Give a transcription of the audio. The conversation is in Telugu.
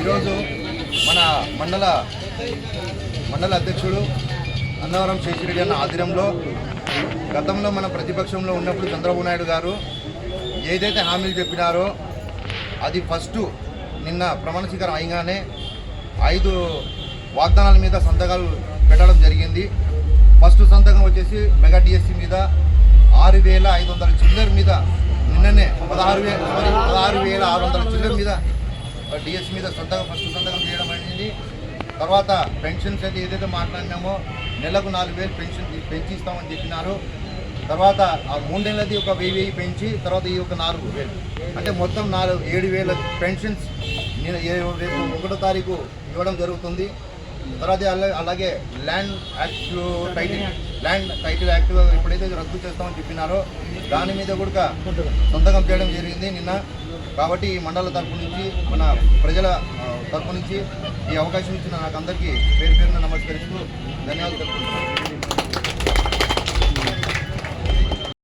ఈరోజు మన మండల మండల అధ్యక్షుడు అన్నవరం శేషిరెడ్డి అన్న ఆధ్వర్యంలో గతంలో మన ప్రతిపక్షంలో ఉన్నప్పుడు చంద్రబాబు నాయుడు గారు ఏదైతే హామీలు చెప్పినారో అది ఫస్ట్ నిన్న ప్రమాణ స్వీకారం ఐదు వాగ్దానాల మీద సంతకాలు పెట్టడం జరిగింది. ఫస్ట్ సంతకం వచ్చేసి మెగా డిఎస్సి మీద ఆరు వేల ఐదు వందల చిల్లర మీద నిన్ననే పదహారు వేల సారీ పదహారు వేల ఆరు వందల చిల్లర మీద డిఎస్సి మీద సొంతగా ఫస్ట్ సొంతకం చేయడం అనేది. తర్వాత పెన్షన్స్ అయితే ఏదైతే మాట్లాడినామో నెలకు నాలుగు వేలు పెన్షన్ పెంచి ఇస్తామని చెప్పినారు. తర్వాత ఆ మూడేళ్ళది ఒక వెయ్యి వెయ్యి పెంచి తర్వాత ఈ ఒక నాలుగు వేలు. అంటే మొత్తం నాలుగు ఏడు వేల పెన్షన్స్ నేను ఒకటో తారీఖు ఇవ్వడం జరుగుతుంది. తర్వాత అలా- అలాగే land act title land title act ఎప్పుడైతే రద్దు చేస్తామని చెప్పినారో దాని మీద కూడా సంతకం చేయడం జరిగింది నిన్న. కాబట్టి ఈ మండల తరపు నుంచి మన ప్రజల తరపు నుంచి ఈ అవకాశం ఇచ్చిన నాకు అందరికీ పేరు పేరున నమస్కరిస్తూ ధన్యవాదాలు తెలుపుతున్నాను